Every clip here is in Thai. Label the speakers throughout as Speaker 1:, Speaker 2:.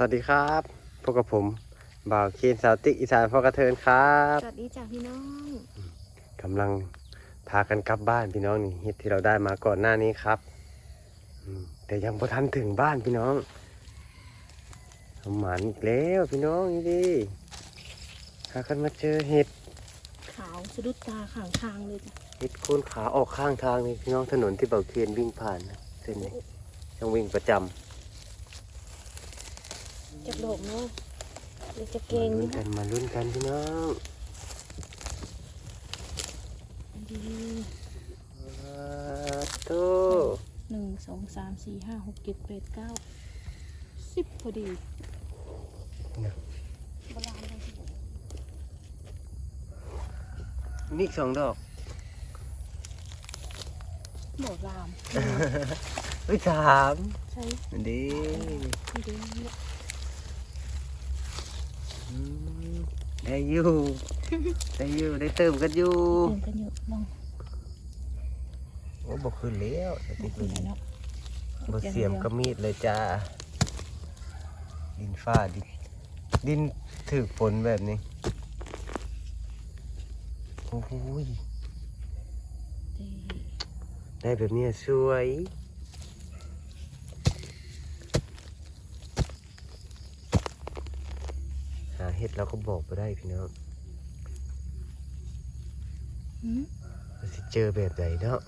Speaker 1: สวัสดีครับพบกับผมบ่าวเคนสาวติ๊กอีสานพ่อกระเทินครับ
Speaker 2: สวัสดีจ้าพี่น้อง
Speaker 1: กำลังพากันกลับบ้านพี่น้องนี่เห็ดที่เราได้มาก่อนหน้านี้ครับอืมแต่ยังพอทันถึงบ้านพี่น้องทำหมันอีกแล้วพี่น้องนี่ดิพากันมาเจอเห็ด
Speaker 2: ขาวสะดุดตาข้างทางเลยจ้ะ
Speaker 1: เห็ดโคนขาออกข้างทางนี่พี่น้องถนนที่บ่าวเคนวิ่งผ่านนะเส้นนี้ยังวิ่งประจำ
Speaker 2: จักโดกเนาะเดี๋ยวจะเก
Speaker 1: มางลุ้
Speaker 2: นี่
Speaker 1: นกันมาลุ้นกันพี่น้อง
Speaker 2: ดี
Speaker 1: อ่าโต
Speaker 2: หนึ่งสองสามสี่ห้าหกเจ็ดแปดเก้าสิบพอดี
Speaker 1: เนี่ย
Speaker 2: โบราณเลยสิ
Speaker 1: นี่อีกสองดอก
Speaker 2: โบราณ
Speaker 1: เฮ้ยสาม
Speaker 2: ใช่
Speaker 1: อันนี้
Speaker 2: ไม่ดีเนี่ย
Speaker 1: อืม ได้อยู่ได้อยู่ได้เติมกันอยู่
Speaker 2: เดินกันเยอะลอง
Speaker 1: โอ้บอกขึ้นแล้วส
Speaker 2: บ
Speaker 1: ติ๊
Speaker 2: อก
Speaker 1: ก
Speaker 2: คุยแล้ว
Speaker 1: บเสียมก็มีดเลยจ้า ดินฟ้าดินดินถือฝนแบบนี้ โอ้โหย
Speaker 2: ดี
Speaker 1: ได้แบบนี้สวย หา เห็ดเราก็บอกไปได้พี่น้อง
Speaker 2: หืม
Speaker 1: ว่าสิเจอแบบไหนเนาะ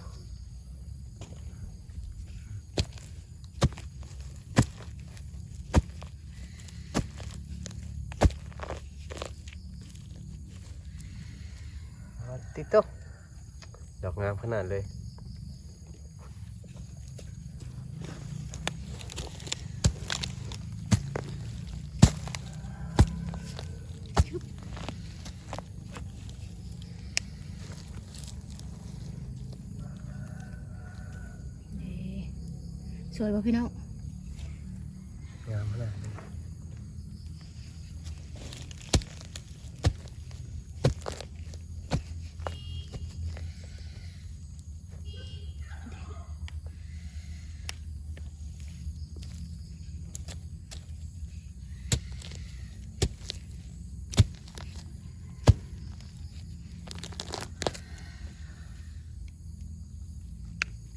Speaker 1: อ่าติ๊กต๊อกดอกงามขนาดเลย
Speaker 2: ดี สวยป่ะพี่น้อง
Speaker 1: งามขนาดนี้ลย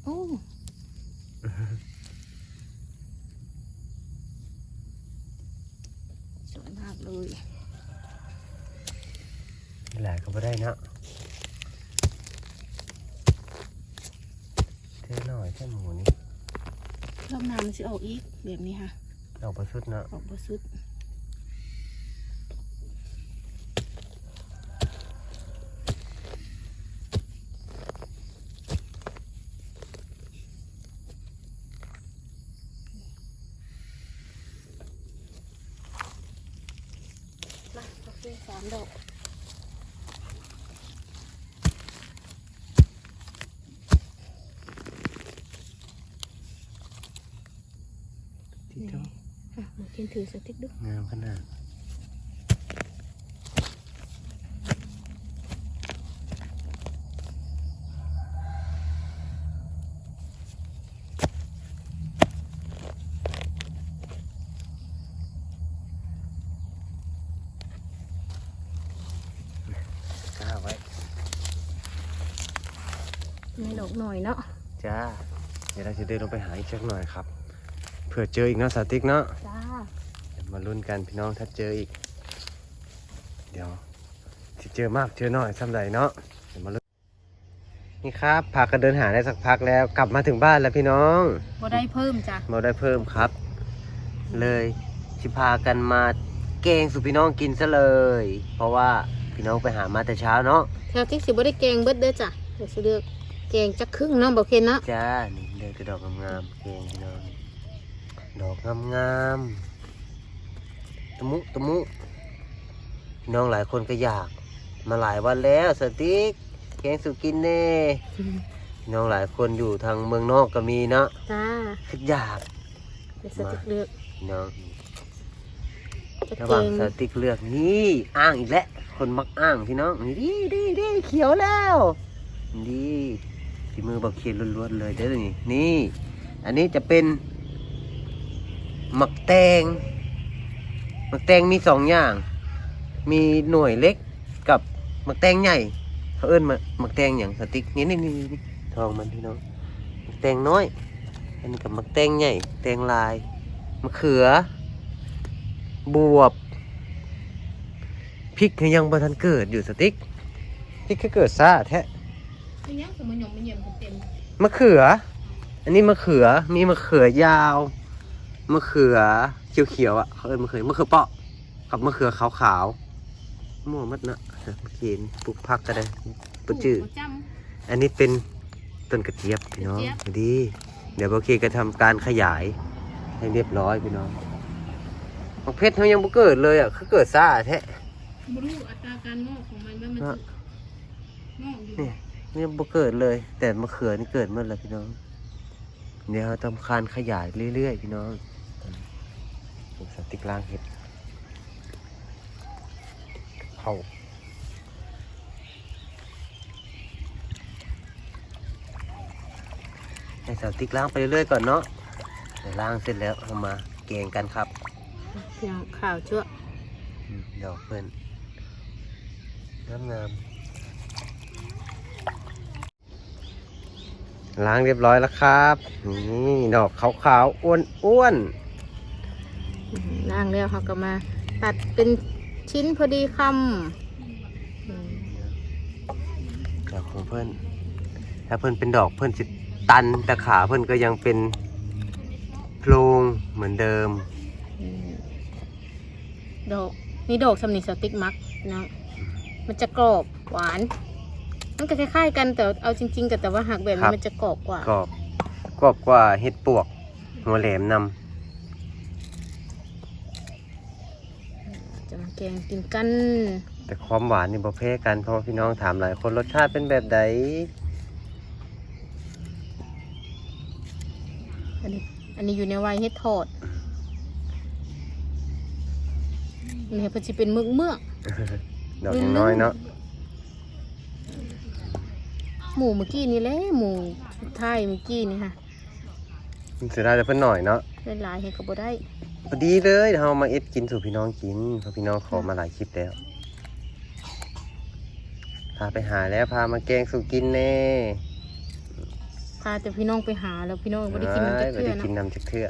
Speaker 2: โอ้ สวยมากเลย
Speaker 1: นี่แหละก็ไม่ได้เนาะเท่หน่อยแค่หมูนี่
Speaker 2: รอบหน้ามันจะออกอีกแบบนี้ค่ะ
Speaker 1: ดอกประสุดเนาะ
Speaker 2: ออกบสุด 8
Speaker 1: độ. Thì thôi à, một thiên thử sẽ thích đức. Ngào khăn
Speaker 2: hàng ม่ดอกหน่อยเนาะ
Speaker 1: จ้าเดี๋ยวเราจะเดินลงไปหาอีกสักหน่อยครับ เผื่อเจออีกเนาะสาติกเนาะ
Speaker 2: จ้า
Speaker 1: เดี๋ยวมาลุ้นกันพี่น้องถ้าเจออีก เดี๋ยวที่เจอมากเจอน้อยซ้ำใดเนาะเดี๋ยวมาลุ้นนี่ครับพากันเดินหาได้สักพักแล้วกลับมาถึงบ้านแล้วพี่น้อง
Speaker 2: บ่ได้เพิ่มจ้ะ
Speaker 1: มาได้เพิ่มครับ เลยที่พากันมาแกงสู่พี่น้องกินซะเลย เพราะว่าพี่น้องไปหามาแต่เช้าเนาะ
Speaker 2: แถวที่สิบ่ได้แกงเบิดเด้อจ้ะเดี๋ยวสิเลือกแกงจักครึ่งเนาะบ่เคนเนาะ
Speaker 1: จ้านี่เลยกระดอกงามๆแกงพี่น้องดอกงามๆตะมุตะมุพี่น้องหลายคนก็อยาก มาหลายวันแล้วสติ๊กแกงสุกินเน่พี่น้องหลายคนอยู่ทางเมืองนอกก็มีเนาะ
Speaker 2: จ้า
Speaker 1: คิดอยาก
Speaker 2: เดี๋ยวสติ๊กเลือก
Speaker 1: พี่น้อง
Speaker 2: จะ
Speaker 1: ระห
Speaker 2: แก
Speaker 1: ว่าง
Speaker 2: ง
Speaker 1: สติ๊กเลือกนี่อ้างอีกแล้วคนมักอ้างพี่น้องนี่ดีดีดีเขียวแล้วดี ที่มือบักเขียนล้วนๆเลยเด้อนี่นี่ อันนี้จะเป็น หมักแตงมักแตงมีสองอย่าง มีหน่วยเล็กกับมักแตงใหญ่เขาเอิ้นมามักแตงอย่างสติ๊กนี่นี่นี่นทองมันพี่น้องมักแตงน้อย อันนี้กับมักแตงใหญ่ แตงลายมะเขือ บวบพริกยังบ่ทันเกิดอยู่สติ๊กพริกก็เกิดซาแท้
Speaker 2: เป็นยังสมมติยมมันเยี่ยมเต็ม
Speaker 1: มะเขือ อันนี้มะเขือ มีมะเขือยาว มะเขือเขียวๆอะเขาเรียกมะเขือมะเขือเปาะกับมะเขือขาวๆมั่วมัดนะเมื่อกี้นี่ปลูกผักก็ได้ปุจื้อ
Speaker 2: จ
Speaker 1: อันนี้เป็นต้นกระเจี๊ยบพี่น้อง
Speaker 2: กระเจี๊ยบ
Speaker 1: ดี เดี๋ยวโอเคก็ทำการขยาย ให้เรียบร้อยพี่น้องมักเพชรเขายังบ่เกิดเลยอะเขาเกิดซ่าแท้
Speaker 2: บรู้อัตราการงอกของมันว่ามัน
Speaker 1: เนอะ
Speaker 2: งอกอยู่
Speaker 1: นี่ยั งบ่เกิดเลย แต่มะเขือนี่เกิดเมื่อไรพี่น้องเดี๋ยวเราทำการขยายเรื่อยๆพี่น้องปลูกสติ๊กล่างเห็ดเข้าให้สติ๊กล้างไปเรื่อยๆก่อนเนาะเดี๋ยวล้างเสร็จแล้วเอามาแกงกันครับ
Speaker 2: เพียงข่าวชั่ว
Speaker 1: อืมดอกเพิ่นงามงาม ล้างเรียบร้อยแล้วครับ นี่ดอกขาวๆอ้วนอ้วน
Speaker 2: ล่างแล้วเขาก็มา ตัดเป็นชิ้นพอดีคำอืม
Speaker 1: ๆดอกของเพิ่นถ้าเพิ่นเป็นดอกเพิ่นสิตันแต่ขาเพิ่นก็ยังเป็นโพรงเหมือนเดิม
Speaker 2: อืมดอกนี่ดอกสำนิสติ๊กมักนะมันจะกรอบหวาน มันก็คล้ายๆกันแต่เอาจริงๆกับแต่ว่าหักแบบ
Speaker 1: ครั
Speaker 2: นี้
Speaker 1: บ
Speaker 2: มันจะกรอบกว่า
Speaker 1: กรอบกรอบกว่าเห็ดปวก หัวแหลมน
Speaker 2: จะมาแกงกินกันำ
Speaker 1: แต่ความหวานนี่บ่แพ้กันเพราะว่าพี่น้องถามหลายคนรสชาติเป็นแบบใด
Speaker 2: อันนี้อันนี้อยู่ในวัยเฮ็ดทอดนี่เพิ่นสิเป็นเมือกเมือก
Speaker 1: ดอกยังน้อยเนาะ
Speaker 2: หมูเมื่อกี้นี่แหละหมูสุดท้ายเมื่อกี้นี่ค่ะ
Speaker 1: เสียดายแต่เพิ่นหน่อยเนาะ
Speaker 2: ได้หลายเฮ็ดก็บ่ได้
Speaker 1: พอดีเลยเฮามาเอ็ดกินสู่พี่น้องกินเพราะพี่น้องขอมาหลายคลิปแล้วพาไปหาแล้วพามาแกงสู่กินแน่
Speaker 2: พาแต่พี่น้องไปหาแล้วพี่น้องบ่ได้กินมันจะ
Speaker 1: ไม่
Speaker 2: เทื่อ
Speaker 1: ได้กิน
Speaker 2: เนาะ
Speaker 1: น้ำจักเทื่อ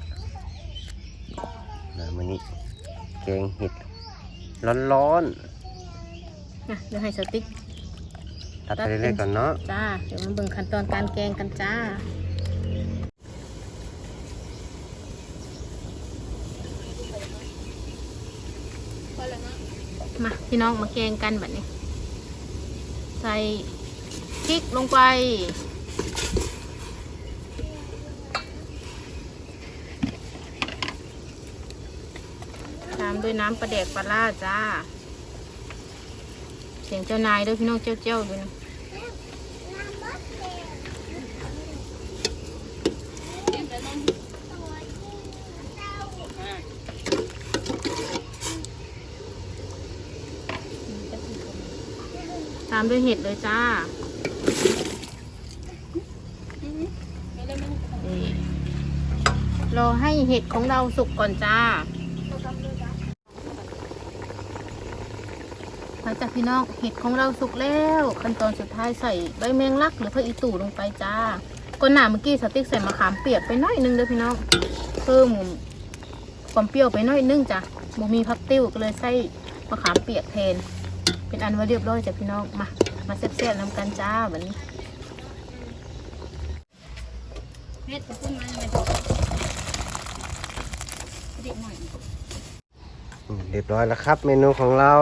Speaker 1: มามื้อนี้แกงเห็ดร้อน
Speaker 2: นะเดี๋ยวให้สติ๊ก
Speaker 1: ๆ ตัดไปเรื่อยๆก่อนเนาะ
Speaker 2: จ้าเดี๋ยวมาเบิ่งขั้นตอนการแกงกันจ้ามาพี่น้องมาแกงกันแบบนี้ ใส่พริกลงไป ตามด้วยน้ำปลาแดกปลาล่าจ้า เสียงเจ้านายด้วยพี่น้องเจ้าเจ้าด้วยนะตามด้วยเห็ดเลยจ้านี่รอให้เห็ดของเราสุกก่อนจ้า หลังจาก พี่น้องเห็ดของเราสุกแล้ว ขั้นตอนสุดท้ายใส่ใบแมงลักหรือผักอีตู่ลงไปจ้าก่อนหน้าเมื่อกี้สติ๊กใส่มะขามเปียกไปน้อยนึงเด้อพี่น้องเพิ่มความเปรี้ยวไปน้อยนึงจ้ะบ่มีผักติ้วก็เลยใส่มะขามเปียกแทน เป็นอันว่าเรียบร้อยจ้ะพี่น้องมามาแซ่บๆนำกันจ้าวันนี้เม็ดจะขึ้นมาเลยเด็กหน่อย
Speaker 1: เรียบร้อยแล้วครับ เมนูของเรา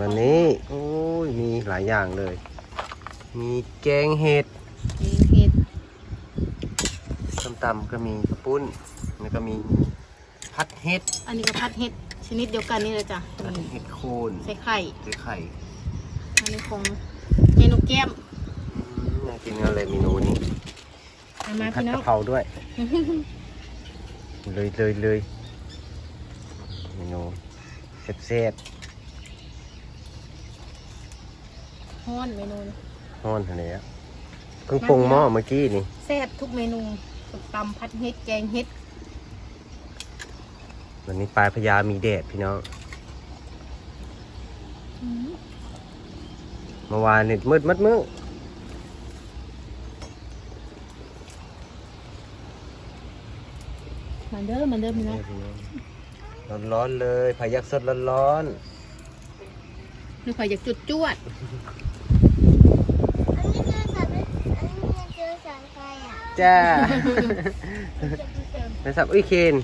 Speaker 1: วันนี้โอ้ยมีหลายอย่างเลย มีแกงเห็ด
Speaker 2: มีเห็ด
Speaker 1: ส้มตำก็มีกระปุ้นแล้วก็มีพัดเห็ด
Speaker 2: อันนี้ก็พัดเห็ดชนิดเดียวกันนี่เลยจ้ะ
Speaker 1: พัด
Speaker 2: นี่
Speaker 1: เห็ดโคน
Speaker 2: ใส่ไข่
Speaker 1: ใส่ไข่
Speaker 2: อันนี้ของเมนูแก้ม
Speaker 1: อืมน่ากินกันเลยเมนูนี้
Speaker 2: เอามา
Speaker 1: ผัด
Speaker 2: พี่น้
Speaker 1: กะ
Speaker 2: อง
Speaker 1: เพราด้วย เลยเลยเลยเมนูเซ็บ
Speaker 2: ฮ้อนเมนูนี้
Speaker 1: อนทะเลอะเพิ่งปรุงหม้อเมื่อกี้นี่
Speaker 2: แซ่บทุกเมนูส้มตำพัดเห็ดแกงเห็ด
Speaker 1: วันนี้ปลายพญามีแดดพี่น้อง
Speaker 2: อ
Speaker 1: เมื่อวานนี่มืดมัดมืด
Speaker 2: มันเด้อมันเด้อพี่น้อง
Speaker 1: ร้อนร้อนๆเลยพายักสดร้อนร้ อน
Speaker 2: นึกว่าอยากจุดจวด
Speaker 3: อันนี้คือสายอันนี้คือสายไฟอะ
Speaker 1: ๆจ้านะครับอุ้ยเคน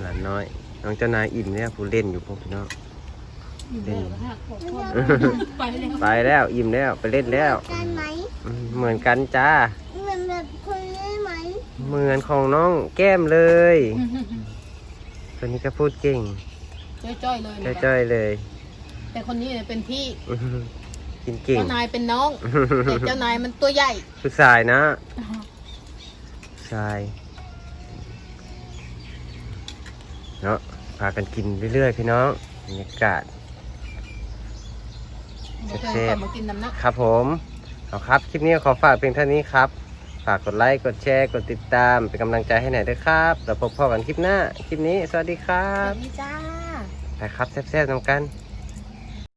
Speaker 1: หลานน้อย น้องเจ้านายอิ่มเนี่ยผู้เล่นอยู่พวกพี่น้องเล่น
Speaker 2: ไปแล้ว
Speaker 1: ไปแล้วอิ่มแล้วไปเล่นแล้ว
Speaker 3: กันไหม
Speaker 1: อืมเหมือนกันจ้า
Speaker 3: เหมือนแบบคนนี้ไหม
Speaker 1: เหมือนของน้องแก้มเลย ตัวนี้ก็พูดเก่ง
Speaker 2: จ้อยๆเลย
Speaker 1: จ้อยๆเลย
Speaker 2: แต่คนนี้เนี่ยเป็นพี่
Speaker 1: อื้อหือกินเก่ง
Speaker 2: เจ้านายเป็นน้องแต่เจ้านายมันตัวใหญ่
Speaker 1: ผู้ชายนะผู้ชายเนาะพากันกินเรื่อยๆพี่น้องบรรยากาศ
Speaker 2: เดี๋ยว
Speaker 1: เช
Speaker 2: เชิ
Speaker 1: ฟ
Speaker 2: ญมากินน้ำหนัก
Speaker 1: ครับผมเอาครับ คลิปนี้ขอฝากเพียงเท่านี้ครับ ฝากกดไลค์กดแชร์ กดติดตาม เป็นกำลังใจให้หน่อยด้วยครับ แล้วพบกันคลิปหน้า คลิปนี้ สวัสดีครั
Speaker 2: ส
Speaker 1: บ
Speaker 2: วัสดีจ้า
Speaker 1: ไปครับแซ่บๆนำกัน